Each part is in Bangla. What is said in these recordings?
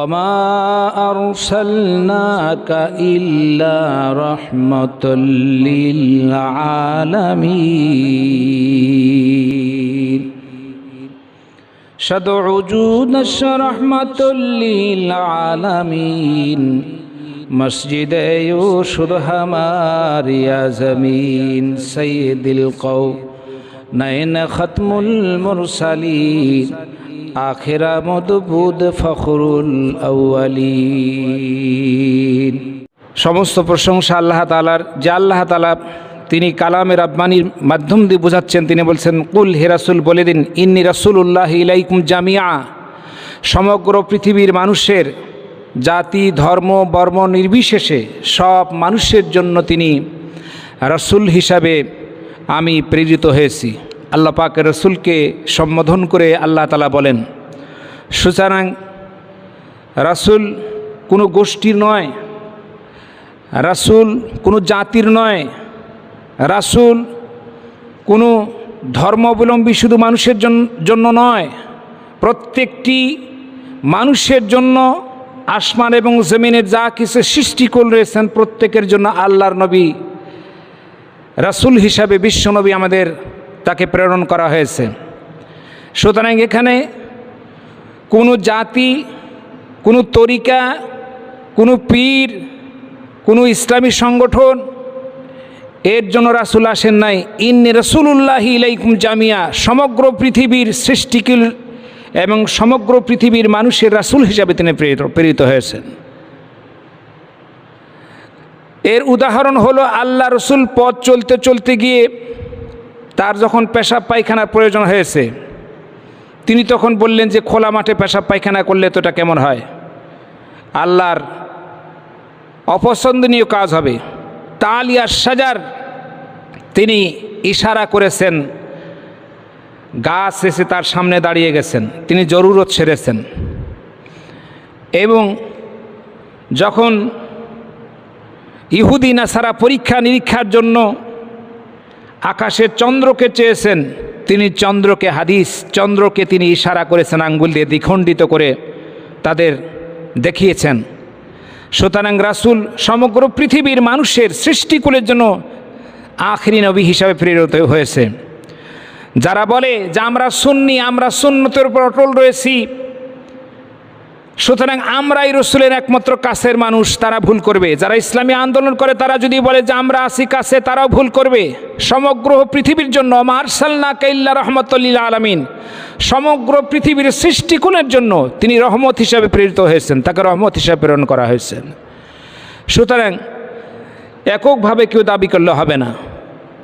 وما أرسلناك إلا رحمة للعالمين. شد وجود رحمة للعالمين. مسجد يوشد ہمار یا زمین سید القوم نین ختم المرسلین আখেরা মদবুদ ফখরুল আউয়ালিন। সমস্ত প্রশংসা আল্লাহ তালার যে আল্লাহ তালা তিনি কালামের আব্বানির মাধ্যম দিয়ে বোঝাচ্ছেন, তিনি বলছেন, কুল হে রাসুল, বলে দিন, ইন্নি রাসুল্লাহ ইলাইকুম জামিয়া সমগ্র পৃথিবীর মানুষের জাতি, ধর্ম, বর্ম নির্বিশেষে সব মানুষের জন্য তিনি রসুল হিসাবে আমি প্রেরিত হয়েছি। আল্লাহ পাক রসুলকে সম্বোধন করে আল্লাহ তালা বলেন, সুতরাং রাসুল কোনো গোষ্ঠীর নয়, রাসুল কোনো জাতির নয়, রাসুল কোনো ধর্মাবলম্বী শুধু মানুষের জন্য নয়, প্রত্যেকটি মানুষের জন্য আসমান এবং জমিনের যা কিছু সৃষ্টি করেছেন প্রত্যেকের জন্য আল্লাহর নবী, রাসুল হিসাবে বিশ্বনবী আমাদের তাকে প্রেরণ করা হয়েছে। সুতরাং এখানে কোনো জাতি, কোনো তরিকা, কোনো পীর, কোনো ইসলামী সংগঠন এর জন্য রাসুল আসেন নাই। ইন্নি রসুল্লাহ ইলাইকুম জামিয়া, সমগ্র পৃথিবীর সৃষ্টিকুল এবং সমগ্র পৃথিবীর মানুষের রাসুল হিসাবে তিনি প্রেরিত প্রেরিত হয়েছেন। এর উদাহরণ হলো আল্লাহ রসুল পথ চলতে চলতে গিয়ে তার যখন পেশাব পায়খানার প্রয়োজন হয়েছে, তিনি তখন বললেন যে, খোলা মাঠে পেশাব পায়খানা করলে তো এটা কেমন হয়? আল্লাহর অপছন্দনীয় কাজ হবে। তালিয়া সাজার তিনি ইশারা করেছেন, গাছ এসে তার সামনে দাঁড়িয়ে গেছেন, তিনি জরুরত ছেড়েছেন এবং যখন ইহুদি নাসারা পরীক্ষা নিরীক্ষার জন্য আকাশের চন্দ্রকে চেয়েছেন, তিনি চন্দ্রকে হাদিস, চন্দ্রকে তিনি ইশারা করেছেন, আঙ্গুল দিয়ে দ্বিখণ্ডিত করে তাদের দেখিয়েছেন। সুতরাং রাসুল সমগ্র পৃথিবীর মানুষের সৃষ্টিকুলের জন্য আখরি নবী হিসাবে প্রেরিত হয়েছে। যারা বলে যে, আমরা সুন্নি, আমরা সুন্নতের উপর অটল রয়েছি। সুতরাং আমরাই রসুলের একমাত্র কাছের মানুষ, তারা ভুল করবে। যারা ইসলামী আন্দোলন করে, তারা যদি বলে যে আমরা আসি কাছে, তারাও ভুল করবে। সমগ্র পৃথিবীর জন্য মারসাল্লা কাইল্লা রহমতুল্লিল্লা আলমিন, সমগ্র পৃথিবীর সৃষ্টিকুণের জন্য তিনি রহমত হিসাবে প্রেরিত হয়েছেন, তাকে রহমত হিসাবে প্রেরণ করা হয়েছে। সুতরাং এককভাবে কেউ দাবি করলে হবে না।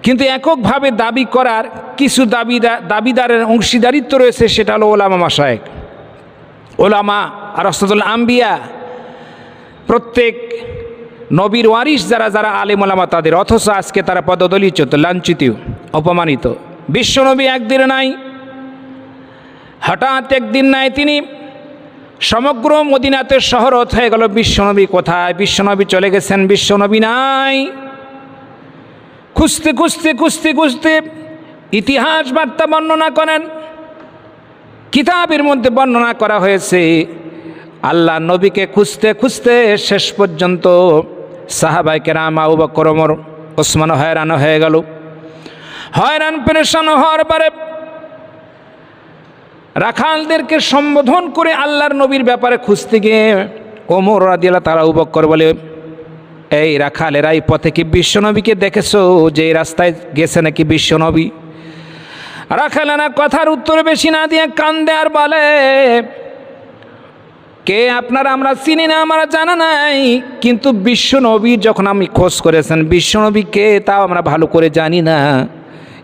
কিন্তু এককভাবে দাবি করার কিছু দাবিদার দাবিদারের অংশীদারিত্ব রয়েছে, সেটা হলো ওলামা মাসায়েক ওলামা আর রসদুল আম্বিয়া, প্রত্যেক নবীর ওয়ারিস যারা যারা আলেম ওলামা তাদের, অথচ আজকে তারা পদদলিত, লাঞ্ছিত, অপমানিত। বিশ্বনবী একদিন নাই, হঠাৎ একদিন নাই তিনি সমগ্র মদিনাতে শহরত হয়ে গেল বিশ্বনবী কোথায়? বিশ্বনবী চলে গেছেন বিশ্বনবী নাই। খুঁজতে খুঁজতে খুঁজতে খুঁজতে ইতিহাস বার্তা বর্ণনা করেন, কিতাবের মধ্যে বর্ণনা করা হয়েছে আল্লাহ নবীকে খুঁজতে খুঁজতে শেষ পর্যন্ত সাহাবাই কেরাম আউ বকরমর ওসমান হয়রান হয়ে গেল। হয়রান পেরেশান হওয়ার পরে রাখালদেরকে সম্বোধন করে আল্লাহর নবীর ব্যাপারে খুঁজতে গিয়ে ওমর রাদিয়াল্লাহ তারা উবক্কর বলে, এই রাখালেরা এই পথে কি বিশ্বনবীকে দেখেছ যে রাস্তায় গেছে নাকি বিশ্বনবী? রাখালেনা কথার উত্তর বেশি না দিয়ে কান্দে আর বলে কে আপনারা আমরা চিনি না, আমরা জানা নাই। কিন্তু বিশ্বনবী যখন আমি খোঁজ করেছেন, বিশ্বনবী কে তাও আমরা ভালো করে জানি না।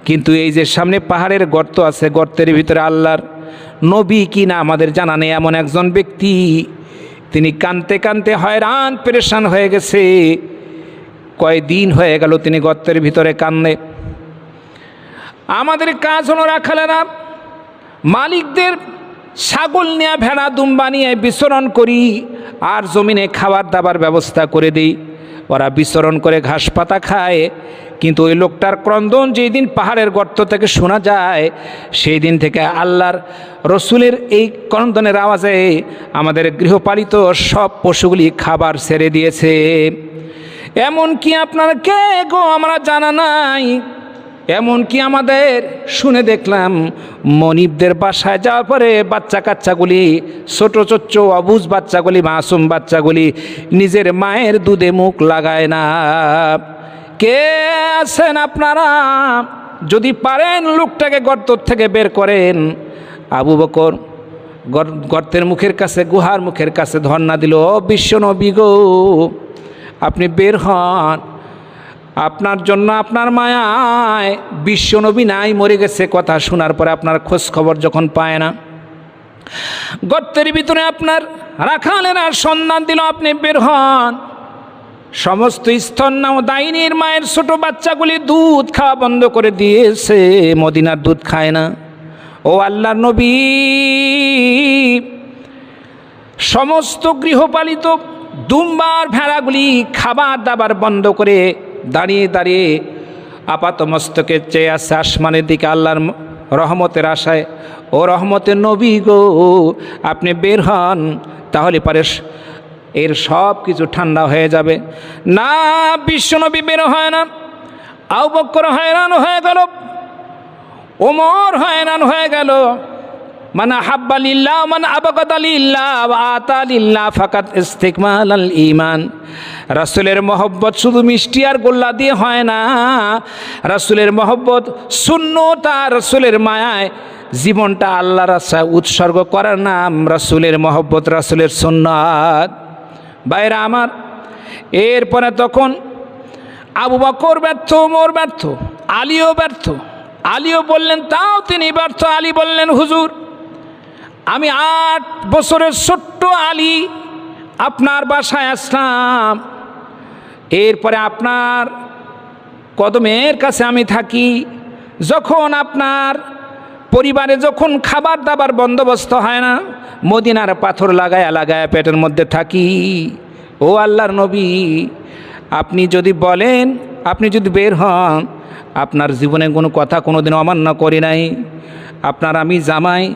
কিন্তু এই যে সামনে পাহাড়ের গর্ত আছে, গর্তের ভিতরে আল্লাহর নবী কি না আমাদের জানা নেই, এমন একজন ব্যক্তি, তিনি কানতে কানতে হয়রান, পেরেশান হয়ে গেছে। কয়দিন হয়ে গেল তিনি গর্তের ভিতরে কান্দে। আমাদের কাজ হলো রাখালেরা মালিকদের ছাগল নিয়ে ভেড়া দুম্বা নিয়ে বিচরণ করি, আর জমিনে খাবার দাবার ব্যবস্থা করে দিই। ওরা বিচরণ করে ঘাস পাতা খায়, কিন্তু ওই লোকটার ক্রন্দন যেই দিন পাহাড়ের গর্ত থেকে শোনা যায় সেই দিন থেকে আল্লাহর রসুলের এই ক্রন্দনের আওয়াজে আমাদের গৃহপালিত সব পশুগুলি খাবার ছেড়ে দিয়েছে। এমন কি আপনার কে গো, আমরা জানা নাই। এমন কি আমাদের শুনে দেখলাম, মনিবদের বাসায় যাওয়ার পরে বাচ্চা কাচ্চাগুলি, ছোট ছোট্ট অবুজ বাচ্চাগুলি, মাসুম বাচ্চাগুলি নিজের মায়ের দুধে মুখ লাগায় না। কে আছেন আপনারা? যদি পারেন লোকটাকে গর্ত থেকে বের করেন। আবু বকর গর্তের মুখের কাছে, গুহার মুখের কাছে ধর্ণা দিল "ও বিশ্ব নবী গো, আপনি বের হন। আপনার জন্য আপনার মায়ায় বিশ্বনবী নাই, মরে গেছে কথা শোনার পরে আপনার খোঁজ খবর যখন পায় না। গর্তের ভিতরে আপনার রাখালেরা সন্ধান দিল, আপনি বের হন। সমস্ত স্তন্না ও দাইনির মায়ের ছোট বাচ্চাগুলি দুধ খাওয়া বন্ধ করে দিয়েছে, মদিনার দুধ খায় না। ও আল্লাহ নবী, সমস্ত গৃহপালিত দুম্বার ভেড়াগুলি খাবার দাবার বন্ধ করে দাঁড়িয়ে দাঁড়িয়ে আপাত মস্তকে চেয়ে আসছে আসমানের দিকে আল্লাহর রহমতের আশায়। ও রহমতের নবী গো, আপনি বের হন, তাহলে পারে এর সব কিছু ঠান্ডা হয়ে যাবে। না বিশ্বনবী বের হয় না। আউ বক্কর হয়রান হয়ে গেল। ওমর হয়রান হয়ে গেল। মানে হাব্বালিল্লাহ মানে আবগতালিল্লাহ আতালিল্লাহ ফাকাত ইস্তিকমাল ইমান রাসুলের মহব্বত শুধু মিষ্টি আর গোল্লা দিয়ে হয় না। রাসুলের মহব্বত শূন্যতা রাসুলের মায়ায় জীবনটা আল্লাহ রাস্তায় উৎসর্গ করার নাম রাসুলের মহব্বত, রাসুলের সুন্নাত। বাইরা আমার, এরপরে তখন আবু বকর ব্যর্থ মোর ব্যর্থ, আলীও ব্যর্থ। আলীও বললেন, তাও তিনি ব্যর্থ। আলী বললেন, হুজুর, আমি আট বছরের ছোট্ট আলী, আপনার বাসায় আসলাম। এরপরে আপনার কদমের কাছে আমি থাকি। যখন আপনার পরিবারে যখন খাবার দাবার বন্দোবস্ত হয় না, মদিনার পাথর লাগায়া লাগায়া পেটের মধ্যে থাকি। ও আল্লাহর নবী, আপনি যদি বলেন, আপনি যদি বের হন, আপনার জীবনে কোনো কথা কোনোদিন অমান্য করি নাই। আপনার আমি জামাই,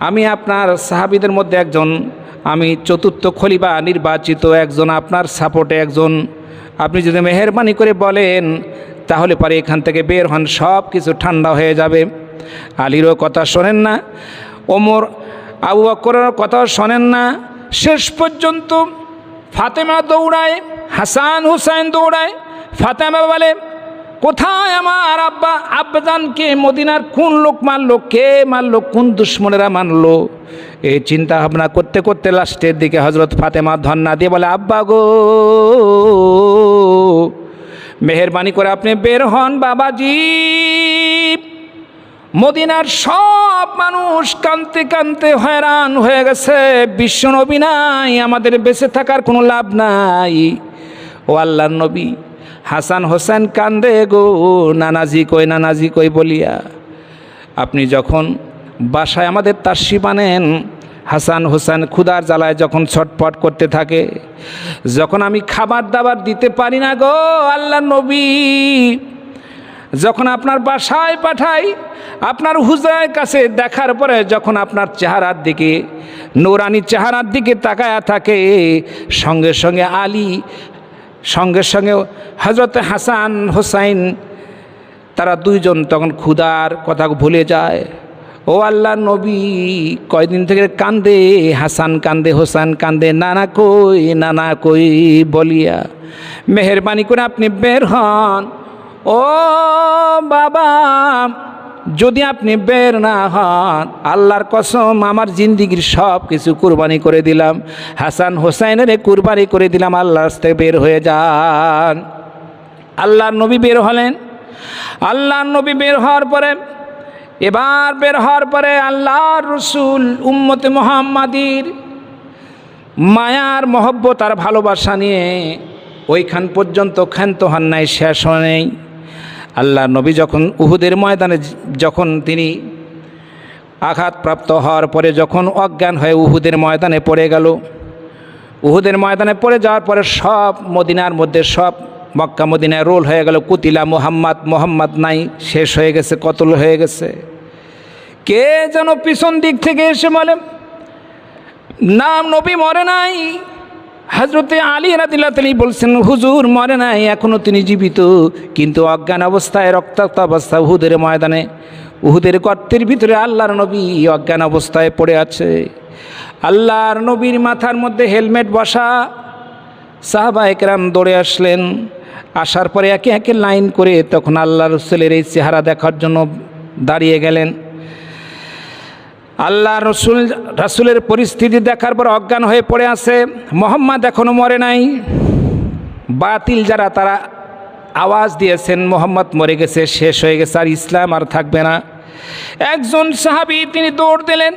আমি আপনার সাহাবিদের মধ্যে একজন, আমি চতুর্থ খলিফা, নির্বাচিত একজন, আপনার সাপোর্টে একজন। আপনি যদি মেহরবানি করে বলেন, তাহলে পরে এখান থেকে বের হন সব কিছু ঠান্ডা হয়ে যাবে। আলীরও কথা শোনেন না, ওমর, আবু বকরের কথাও শোনেন না। শেষ পর্যন্ত ফাতেমা দৌড়ায়, হাসান হুসাইন দৌড়ায়, ফাতেমা বলে কোথায় আমার আব্বা? আব্বাজানকে মদিনার কোন লোক মারলো কে মারলো কোন দুশ্মনেরা মারলো এই চিন্তা ভাবনা করতে করতে লাস্টের দিকে হজরত ফাতেমা ধন্না দিয়ে বলে, আব্বা গো, মেহরবানি করে আপনি বের হন বাবাজি। মদিনার সব মানুষ কানতে কানতে হয়রান হয়ে গেছে। বিশ্ব নবী নাই, আমাদের বেঁচে থাকার কোনো লাভ নাই। ও আল্লাহর নবী হাসান হোসেন কান্দে গো, নানাজি কই নানাজি কই বলিয়া। আপনি যখন বাসায় আমাদের তাসি বানেন, হাসান হোসেন ক্ষুদার জ্বালায় যখন ছটপট করতে থাকে, যখন আমি খাবার দাবার দিতে পারি না গো, আল্লাহ নবী, যখন আপনার বাসায় পাঠাই, আপনার হুজরার কাছে দেখার পরে যখন আপনার চেহারার দিকে, নোরানি চেহারার দিকে তাকায়া থাকে, সঙ্গে সঙ্গে আলী সঙ্গে সঙ্গে হজরত হাসান হোসাইন, তারা দুইজন তখন ক্ষুদার কথা ভুলে যায়। ও আল্লাহ নবী, কয়দিন থেকে কান্দে, হাসান কান্দে হোসান কান্দে, নানা কই নানা কই বলিয়া, মেহরবানি করে আপনি বের হন। ও বাবা যদি আপনি বের না হন, আল্লাহর কসম, আমার জিন্দিগির সব কিছু কুরবানি করে দিলাম। হাসান হোসাইনের কুরবানি করে দিলাম, আল্লাহর রাস্তায় বের হয়ে যান। আল্লাহর নবী বের হলেন। আল্লাহর নবী বের হওয়ার পরে, এবার বের হওয়ার পরে আল্লাহর রসুল উম্মতে মোহাম্মাদির মায়ার মহব্বত আর ভালোবাসা নিয়ে ওইখান পর্যন্ত ক্ষান্ত হন নাই, শেষ হয় আল্লাহ নবী যখন উহুদের ময়দানে যখন তিনি আঘাতপ্রাপ্ত হওয়ার পরে যখন অজ্ঞান হয়ে উহুদের ময়দানে পড়ে গেল, উহুদের ময়দানে পড়ে যাওয়ার পরে সব মদিনার মধ্যে, সব মক্কা মদিনায় রোল হয়ে গেল, কুতিলা মোহাম্মদ মোহাম্মদ নাই, শেষ হয়ে গেছে, কতল হয়ে গেছে। কে যেন পিছন দিক থেকে এসে বলে, নাম নবী মরে নাই হজরতে আলী রাদিল্লা তালি বলছেন, হুজুর, মরে নাই এখনও তিনি জীবিত। কিন্তু অজ্ঞান অবস্থায় রক্তাক্ত অবস্থা উহুদের ময়দানে, উহুদের গর্তের ভিতরে আল্লাহর নবী অজ্ঞান অবস্থায় পড়ে আছে। আল্লাহর নবীর মাথার মধ্যে হেলমেট বসা। সাহাবা একরাম দৌড়ে আসলেন। আসার পরে একে একে লাইন করে তখন আল্লাহ রসুলের এই চেহারা দেখার জন্য দাঁড়িয়ে গেলেন। আল্লাহ রসুল, রাসুলের পরিস্থিতি দেখার পর অজ্ঞান হয়ে পড়ে আছে। মোহাম্মদ এখনও মরে নাই। বাতিল যারা, তারা আওয়াজ দিয়েছেন, মোহাম্মদ মরে গেছে, শেষ হয়ে গেছে, আর ইসলাম আর থাকবে না। একজন সাহাবি, তিনি দৌড় দিলেন।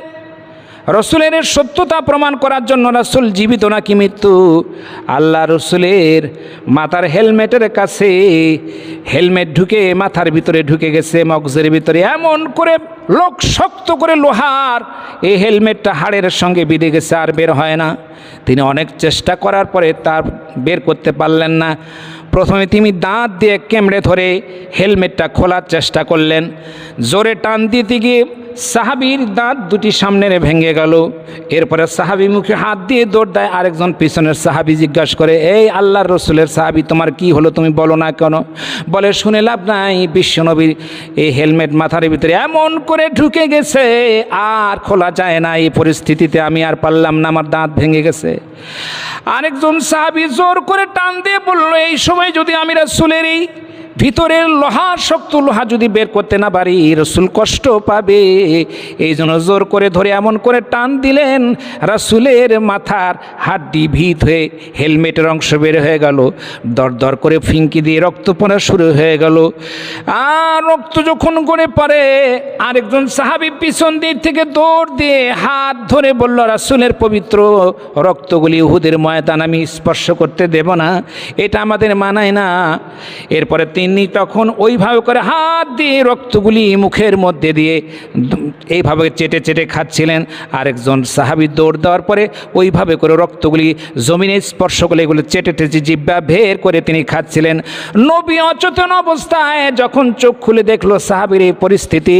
রসুলের সত্যতা প্রমাণ করার জন্য রসুল জীবিত নাকি মৃত্যু? আল্লাহ রসুলের মাথার হেলমেটের কাছে হেলমেট ঢুকে মাথার ভিতরে ঢুকে গেছে, মগজের ভিতরে। এমন করে লোক শক্ত করে লোহার এই হেলমেটটা হাড়ের সঙ্গে বিঁধে গেছে আর বের হয় না। তিনি অনেক চেষ্টা করার পরে তার বের করতে পারলেন না। প্রথমে তিনি দাঁত দিয়ে কেমড়ে ধরে হেলমেটটা খোলার চেষ্টা করলেন। জোরে টান দিতে গিয়ে সাহাবির দাঁত দুটি সামনের ভেঙে গেল। এরপরে সাহাবি মুখে হাত দিয়ে দৌড় দেয়, আরেকজন পিছনের সাহাবি জিজ্ঞাসা করে, এই আল্লাহর রসুলের সাহাবি, তোমার কি হলো তুমি বলো না কেন? বলে, শুনে লাভ নাই, বিশ্বনবীর এই হেলমেট মাথার ভিতরে এমন করে ঢুকে গেছে, আর খোলা যায় না, এই পরিস্থিতিতে আমি আর পারলাম না, আমার দাঁত ভেঙে গেছে। আরেকজন সাহাবি জোর করে টান দিয়ে বলল, এই সময় যদি আমি রাসুলের এই ভিতরের লোহা, শক্ত লোহা যদি বের করতে না পারি, রসুল কষ্ট পাবে। এই জন্য জোর করে ধরে এমন করে টান দিলেন, রাসুলের মাথার হাড্ডি ভিত হয়ে হেলমেটের অংশ বের হয়ে গেল। দর দর করে ফিঙ্কি দিয়ে রক্ত পড়া শুরু হয়ে গেল। আর রক্ত যখন করে পড়ে, আরেকজন সাহাবি পিছন দিক থেকে দৌড় দিয়ে হাত ধরে বলল, রাসুলের পবিত্র রক্তগুলি উহুদের ময়দান, আমি স্পর্শ করতে দেব না। এটা আমাদের মানায় না। এরপরে তিনি তখন ওইভাবে করে হাত দিয়ে রক্তগুলি মুখের মধ্যে দিয়ে এইভাবে চেটে চেটে খাচ্ছিলেন। আরেকজন সাহাবি দৌড় দেওয়ার পরে ওইভাবে করে রক্তগুলি জমিনে স্পর্শ করে এগুলো চেটে চেটে জিব্বা ভের করে তিনি খাচ্ছিলেন। নবী অচেতন অবস্থায় যখন চোখ খুলে দেখল সাহাবির এই পরিস্থিতি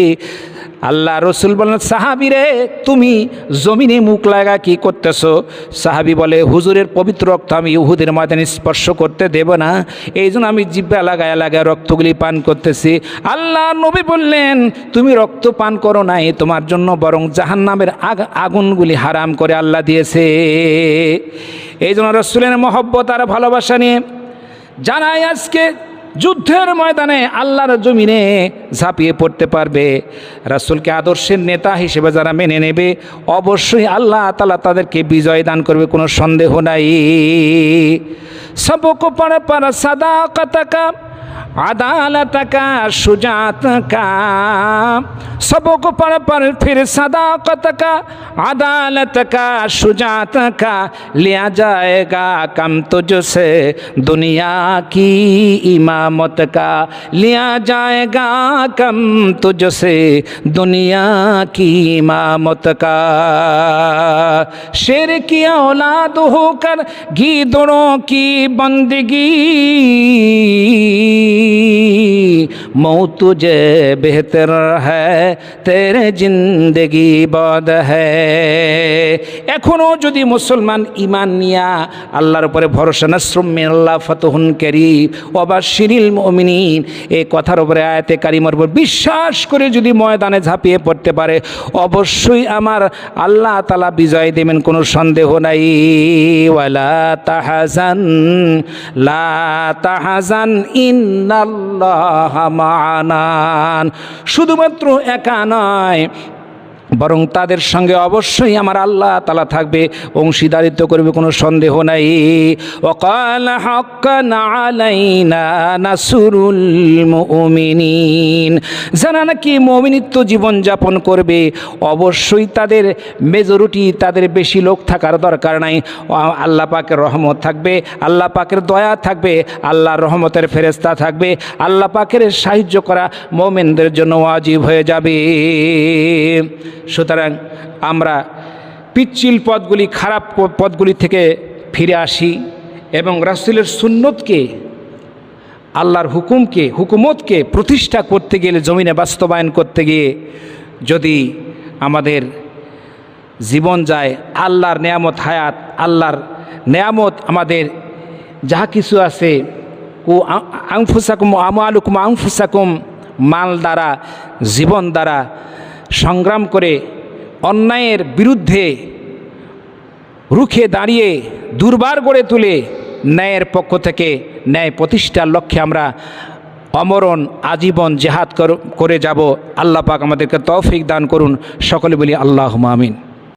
আল্লাহ রসুল বলেন সাহাবি রে তুমি জমিনে মুখ লাগা কি করতেছ? সাহাবি বলে, হুজুরের পবিত্র রক্ত আমি উহুদের ময়দানে স্পর্শ করতে দেব না। এই জন্য আমি জিব্বা লাগায় লাগায় রক্তগুলি পান করতেছি। আল্লাহ নবী বললেন, তুমি রক্ত পান করো নাই, তোমার জন্য বরং জাহান নামের আগ, আগুনগুলি হারাম করে আল্লাহ দিয়েছে। এই জন্য রসুলের মহব্বত আর ভালোবাসা নিয়ে জানাই আজকে যুদ্ধের ময়দানে আল্লাহর জমিনে ঝাঁপিয়ে পড়তে পারবে। রাসুলকে আদর্শের নেতা হিসেবে যারা মেনে নেবে, অবশ্যই আল্লাহ তালা তাদেরকে বিজয় দান করবে, কোনো সন্দেহ নাই। সবক পাড়া পাড়া সাদা কতকা अदालत का शुजात का सबक पढ़ पर फिर सदाकत का अदालत का शुजात का लिया जाएगा कम तुझसे दुनिया की इमामत का लिया जाएगा कम तुझसे दुनिया की इमामत का शेर की औलाद होकर गीदड़ों की बंदगी मौत तुझे बेहतर है तेरे जिंदगी বদ এখনও যদি মুসলমান ইমান নিয়া আল্লাহর উপরে ভরসা নাশ্রমে আল্লাহ ফতহুন করি অবাশিরিল মমিনিন এই কথার উপরে আয়াতে কারিমার উপর বিশ্বাস করে যদি ময়দানে ঝাঁপিয়ে পড়তে পারে অবশ্যই আমার আল্লাহ তালা বিজয় দেবেন কোনো সন্দেহ নাই ওয়ালা তাহাজান লা তাহাজান ইন্নাল্লাহ মানান শুধুমাত্র একা নয় বরং তাদের সঙ্গে অবশ্যই আমার আল্লাহ তালা থাকবে, অংশীদারিত্ব করবে, কোনো সন্দেহ নাই। নাসুরুল মুমিনিন। যারা নাকি মমিনিত্ব জীবনযাপন করবে, অবশ্যই তাদের মেজরিটি তাদের বেশি লোক থাকার দরকার নাই। আল্লাহ পাকের রহমত থাকবে, আল্লাহ পাকের দয়া থাকবে, আল্লাহর রহমতের ফেরেস্তা থাকবে, আল্লাহ পাকের সাহায্য করা মোমেনদের জন্য ওয়াজিব হয়ে যাবে। সুতরাং আমরা পিচ্ছিল পদগুলি, খারাপ পদগুলি থেকে ফিরে আসি এবং রাসুলের সুন্নতকে, আল্লাহর হুকুমকে, হুকুমতকে প্রতিষ্ঠা করতে গেলে, জমিনে বাস্তবায়ন করতে গিয়ে যদি আমাদের জীবন যায়, আল্লাহর নেয়ামত হায়াত, আল্লাহর নেয়ামত আমাদের যাহা কিছু আছে ও আংফুসাকুম আমালুকুম আংফুসাকুম মাল দ্বারা, জীবন দ্বারা সংগ্রাম করে অন্যায়ের বিরুদ্ধে রুখে দাঁড়িয়ে দুর্বার গড়ে তুলে ন্যায়ের পক্ষ থেকে ন্যায় প্রতিষ্ঠার লক্ষ্যে আমরা অমরণ আজীবন জেহাদ কর- যাব। আল্লাহ পাক আমাদেরকে তৌফিক দান করুন। সকলে বলি আল্লাহ আমিন।